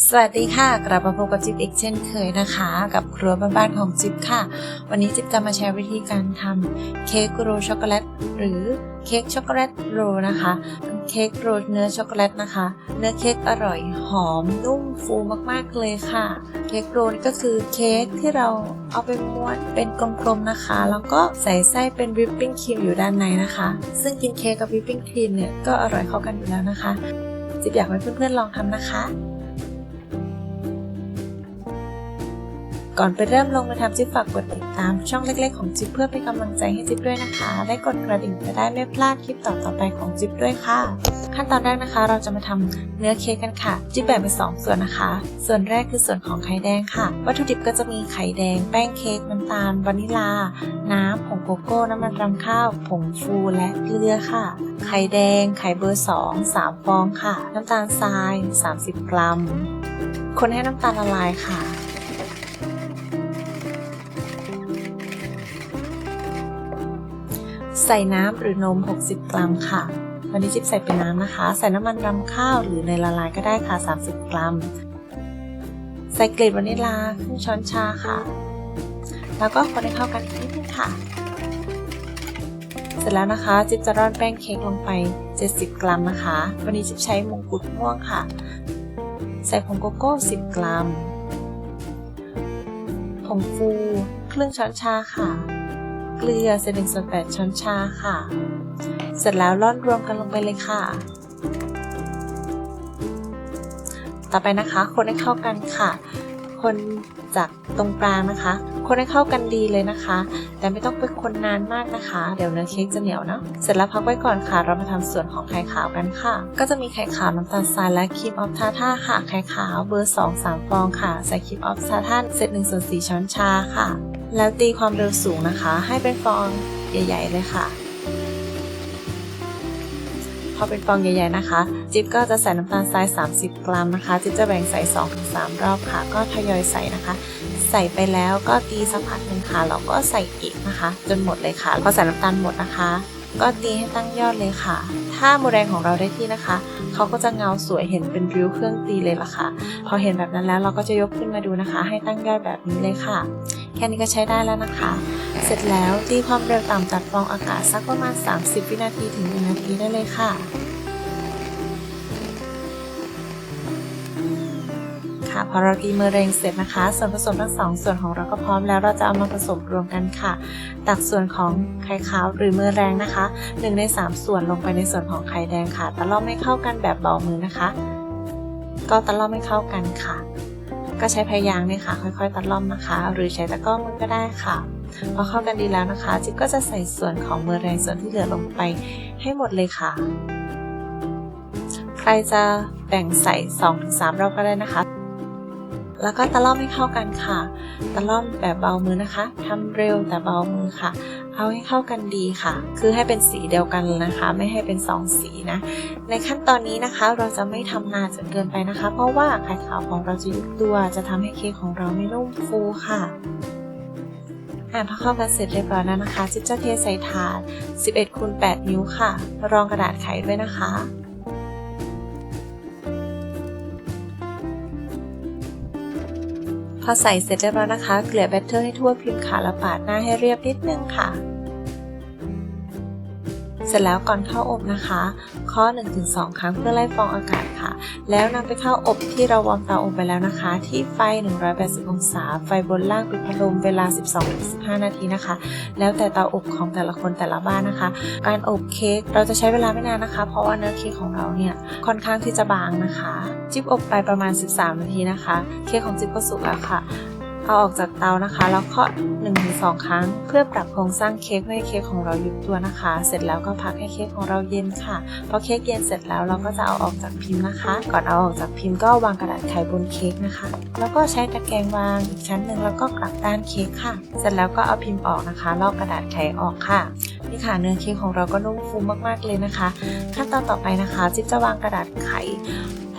สวัสดีค่ะ กลับมาพบกับจิ๊บอีกเช่นเคยนะคะ กับครัวบ้านๆของจิ๊บค่ะ วันนี้จิ๊บจะมาแชร์วิธีการทำเค้กโรช็อกโกแลตหรือเค้กช็อกโกแลตโรนะคะเป็นเค้กโรเนื้อช็อกโกแลตนะคะ เนื้อเค้กอร่อยหอมนุ่มฟูมากๆเลยค่ะ เค้กโรลก็คือเค้กที่เราเอาไปม้วนเป็นกลมๆนะคะ แล้วก็ใส่ไส้เป็นวิปปิ้งครีมอยู่ด้านในนะคะ ซึ่งกินเค้กกับวิปปิ้งครีมเนี่ยก็อร่อยเข้ากันอยู่แล้วนะคะ จิ๊บอยากให้เพื่อนๆลองทำนะคะ ก่อนไปเริ่มลงมือทำจิ๊บฝากกดติดตามช่องเล็กๆของจิ๊บเพื่อเป็นกำลังใจให้จิ๊บด้วยนะคะ และกดกระดิ่งจะได้ไม่พลาดคลิปต่อๆไปของจิ๊บด้วยค่ะ ขั้นตอนแรกนะคะ เราจะมาทำเนื้อเค้กกันค่ะ จิ๊บแบ่งเป็นสองส่วนนะคะ ส่วนแรกคือส่วนของไข่แดงค่ะ วัตถุดิบก็จะมีไข่แดง แป้งเค้กน้ำตาลวานิลา น้ำผงโกโก้น้ำมันรำข้าว ผงฟูและเกลือค่ะ ไข่แดง ไข่เบอร์ 2 3 ฟองค่ะ น้ำตาลทราย 30 กรัม คนให้น้ำตาลละลายค่ะ ใส่น้ำหรือนม 60 กรัมค่ะวันนี้จิ๊บใส่เป็นน้ำนะคะ ใส่น้ำมันรำข้าวหรือในละลายก็ได้ค่ะ 30 กรัม ใส่เกล็ดวานิลาครึ่งช้อนชาค่ะ แล้วก็คนให้เข้ากันอีนิดนึงค่ะ เสร็จแล้วนะคะ จิ๊บจะร่อนแป้งเค้กลงไป 70 กรัมนะคะ วันนี้จิ๊บใช้มงกุฎม่วงค่ะ ใส่ผงโกโก้ 10 กรัม ผงฟูครึ่งช้อนชาค่ะ เกลือเศษหนึ่งส่วนแปดช้อนชาค่ะ เสร็จแล้วร่อนรวมกันลงไปเลยค่ะ ต่อไปนะคะ คนให้เข้ากันค่ะ คนจากตรงกลางนะคะ คนให้เข้ากันดีเลยนะคะ แต่ไม่ต้องไปคนนานมากนะคะ เดี๋ยวเนื้อเค้กจะเหนียวเนาะ เสร็จแล้วพักไว้ก่อนค่ะ เรามาทำส่วนของไข่ขาวกันค่ะ ก็จะมีไข่ขาวน้ำตาลทรายและครีมออฟทาท่าค่ะ ไข่ขาวเบอร์ 2 3 ฟองค่ะ ใส่ครีมออฟทาท่าเศษ1ส่วน4ช้อนชาค่ะ แล้วตีความเร็วสูงนะคะ ให้เป็นฟองใหญ่ ๆ เลยค่ะ พอเป็นฟองใหญ่ ๆ นะคะ จิ๊บก็จะใส่น้ำตาลทราย 30 กรัมนะคะ จิ๊บจะแบ่งใส่ 2-3 รอบค่ะ ก็ทยอยใส่นะคะ ใส่ไปแล้วก็ตีสักพักหนึ่งค่ะแล้วก็ใส่อีกนะคะ จนหมดเลยค่ะ พอใส่น้ำตาลหมดนะคะ ก็ตีให้ตั้งยอดเลยค่ะ ถ้าโมแดงของเราได้ที่นะคะ เขาก็จะเงาสวยเห็นเป็นริ้วเครื่องตีเลยล่ะค่ะ พอเห็นแบบนั้นแล้วเราก็จะยกขึ้นมาดูนะคะ ให้ตั้งยอดแบบนี้เลยค่ะ แค่นี้ก็ใช้ได้แล้วนะคะ เสร็จแล้วตีความเร็วต่ำจัดฟองอากาศสักประมาณ 30 วินาทีถึง 1 นาทีได้เลยค่ะค่ะพอเราตีเมอเรงเสร็จนะคะ ส่วนผสมทั้งสองส่วนของเราก็พร้อมแล้วเราจะเอามาผสมรวมกันค่ะ ตักส่วนของไข่ขาวหรือเมอแรงนะคะ1ใน3 ส่วนลงไปในส่วนของไข่แดงค่ะ ตะล่อมให้เข้ากันแบบเบามือนะคะ ก็ตะล่อมให้เข้ากันค่ะ ก็ใช้พยางเนี่ยค่ะ ค่อยๆ ตัดล่อมนะคะ หรือใช้ตะกร้อมือก็ได้ค่ะ พอเข้ากันดีแล้วนะคะ จิ๊บก็จะใส่ส่วนของเมอแรงส่วนที่เหลือลงไปให้หมดเลยค่ะ ใครจะแบ่งใส่ 2-3รอบก็ได้นะคะ แล้วก็ตะล่อมให้เข้ากันค่ะ ตะล่อมแบบเบามือนะคะทำเร็วแต่เบามือค่ะ เอาให้เข้ากันดีค่ะ คือให้เป็นสีเดียวกันนะคะ ไม่ให้เป็นสองสีนะ ในขั้นตอนนี้นะคะเราจะไม่ทำนานจนเกินไปนะคะ เพราะว่าไข่ขาวของเราจะยุบตัวจะทำให้เค้กของเราไม่นุ่มฟูค่ะอ่าพอเข้ากันเสร็จเรียบร้อยแล้วนะคะ จิ๊บจะเทใส่ถาด 11คูณ8นิ้วค่ะ รองกระดาษไขด้วยนะคะ พอใส่เสร็จเรียบร้อยนะคะ เกลี่ยแบตเตอร์ให้ทั่วพิมพ์ขาและปาดหน้าให้เรียบนิดนึงค่ะ สร็จแล้วก่อนเข้าอบนะคะเคาะ1-2 ครั้งเพื่อไล่ฟองอากาศค่ะ แล้วนำไปเข้าอบที่เราวอร์มเตาอบไปแล้วนะคะ ที่ไฟ 180 องศา ไฟบนล่างปิดพัดลมเวลา 12-15 นาทีนะคะ แล้วแต่เตาอบของแต่ละคนแต่ละบ้านนะคะ การอบเค้กเราจะใช้เวลาไม่นานนะคะ เพราะว่าเนื้อเค้กของเราเนี่ยค่อนข้างที่จะบางนะคะ จิบอบไปประมาณ 13 นาทีนะคะ เค้กของจิบก็สุกแล้วค่ะ เอาออกจากเตานะคะ แล้วเคาะ1-2 ครั้ง เพื่อปรับโครงสร้างเค้กไม่ให้เค้กของเรายุบตัวนะคะ เสร็จแล้วก็พักให้เค้กของเราเย็นค่ะ พอเค้กเย็นเสร็จแล้วเราก็จะเอาออกจากพิมพ์นะคะ ก่อนเอาออกจากพิมพ์ก็วางกระดาษไขบนเค้กนะคะ แล้วก็ใช้ตะแกรงวางอีกชั้นหนึ่งแล้วก็กลับด้านเค้กค่ะ เสร็จแล้วก็เอาพิมพ์ออกนะคะ ลอกกระดาษไขออกค่ะนี่ค่ะเนื้อเค้กของเราก็นุ่มฟูมากๆเลยนะคะ ขั้นตอนต่อไปนะคะ จิ๊บจะวางกระดาษไข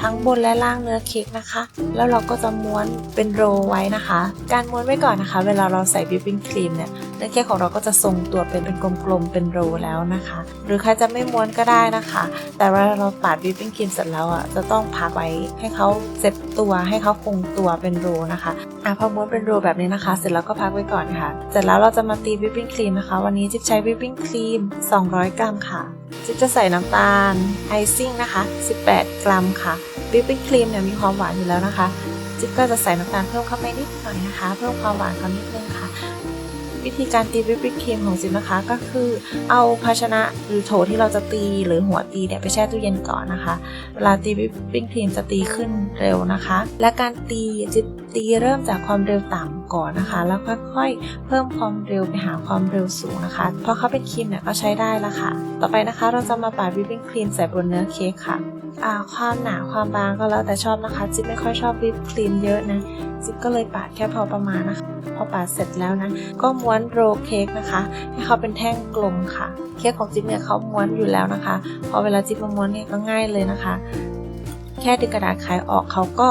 ทั้งบนและล่างเนื้อเค้กนะคะ แล้วเราก็จะม้วนเป็นโรไว้นะคะ การม้วนไว้ก่อนนะคะ เวลาเราใส่วิปปิ้งครีมเนี่ยเนื้อเค้กของเราก็จะทรงตัวเป็นเป็นกลมๆเป็นโรแล้วนะคะ หรือใครจะไม่ม้วนก็ได้นะคะ แต่เวลาเราปาดวิปปิ้งครีมเสร็จแล้วอะจะต้องพักไว้ให้เขาเซ็ตตัวให้เขาคงตัวเป็นโรนะคะอะพอม้วนเป็นโรแบบนี้นะคะ เสร็จแล้วก็พักไว้ก่อนค่ะ เสร็จแล้วเราจะมาตีวิปปิ้งครีมนะคะ วันนี้จิ๊บใช้วิปปิ้งครีม 200 กรัมค่ะ จิ๊บจะใส่น้ำตาลไอซิ่งนะคะ 18 กรัมค่ะวิปปิ้งครีมเนี่ยมีความหวานอยู่แล้วนะคะ จิ๊บก็จะใส่น้ำตาลเพิ่มเข้าไปนิดหน่อยนะคะ เพิ่มความหวานเขานิดนึงค่ะ วิธีการตีวิปปิ้งครีมของจิ๊บนะคะก็คือเอาภาชนะหรือโถที่เราจะตีหรือหัวตีเนี่ยไปแช่ตู้เย็นก่อนนะคะ เวลาตีวิปปิ้งครีมจะตีขึ้นเร็วนะคะ และการตีจะตีเริ่มจากความเร็วต่ำก่อนนะคะ แล้วค่อยๆ เพิ่มความเร็วไปหาความเร็วสูงนะคะพอเขาเป็นครีมเนี่ยก็ใช้ได้ล้วค่ะ ต่อไปนะคะเราจะมาปาดวิปปิ้งครีมใส่บนเนื้อเค้กค่ะ ความหนาความบางก็แล้วแต่ชอบนะคะ จิ๊บไม่ค่อยชอบวิปครีมเยอะนะ จิ๊บก็เลยปาดแค่พอประมาณนะคะ พอปาดเสร็จแล้วนะ ก็ม้วนโรลเค้กนะคะ ให้เขาเป็นแท่งกลมค่ะ เค้กของจิ๊บเนี่ยเขาม้วนอยู่แล้วนะคะ พอเวลาจิ๊บมาม้วนเนี่ยก็ง่ายเลยนะคะ แค่ดึงกระดาษขายออกเขาก็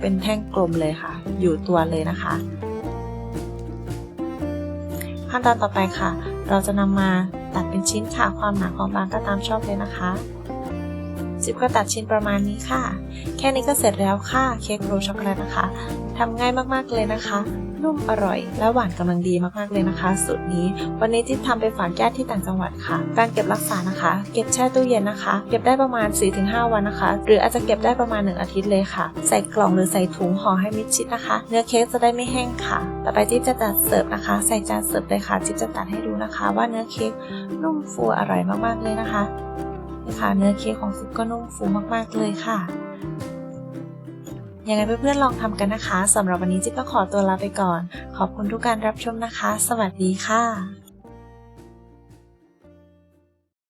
เป็นแท่งกลมเลยค่ะ อยู่ตัวเลยนะคะ ขั้นตอนต่อไปค่ะ เราจะนำมาตัดเป็นชิ้นค่ะ ความหนาความบางก็ตามชอบเลยนะคะ ก็ตัดชิ้นประมาณนี้ค่ะ แค่นี้ก็เสร็จแล้วค่ะ เค้กโรลช็อกโกแลตนะคะทำง่ายมากๆเลยนะคะ นุ่มอร่อย และหวานกำลังดีมากๆเลยนะคะ สูตรนี้ วันนี้จิ๊บทำไปฝากญาติที่ต่างจังหวัดค่ะ การเก็บรักษานะคะ เก็บแช่ตู้เย็นนะคะ เก็บได้ประมาณ 4-5 วันนะคะ หรืออาจจะเก็บได้ประมาณ 1 อาทิตย์เลยค่ะ ใส่กล่องหรือใส่ถุงห่อให้มิดชิดนะคะ เนื้อเค้กจะได้ไม่แห้งค่ะ ต่อไปจิ๊บจะตัดเสิร์ฟนะคะ ใส่จานเสิร์ฟเลยค่ะ จิ๊บจะตัดให้ดูนะคะ ว่าเนื้อเค้กนุ่มฟูอร่อยมากๆเลยนะคะ ค่ะ เนื้อเค้กของซุปก็นุ่มฟูมากๆเลยค่ะ ยังไงเพื่อนๆลองทำกันนะคะสำหรับวันนี้จิ๊บก็ขอตัวลาไปก่อน ขอบคุณทุกการรับชมนะคะ สวัสดีค่ะ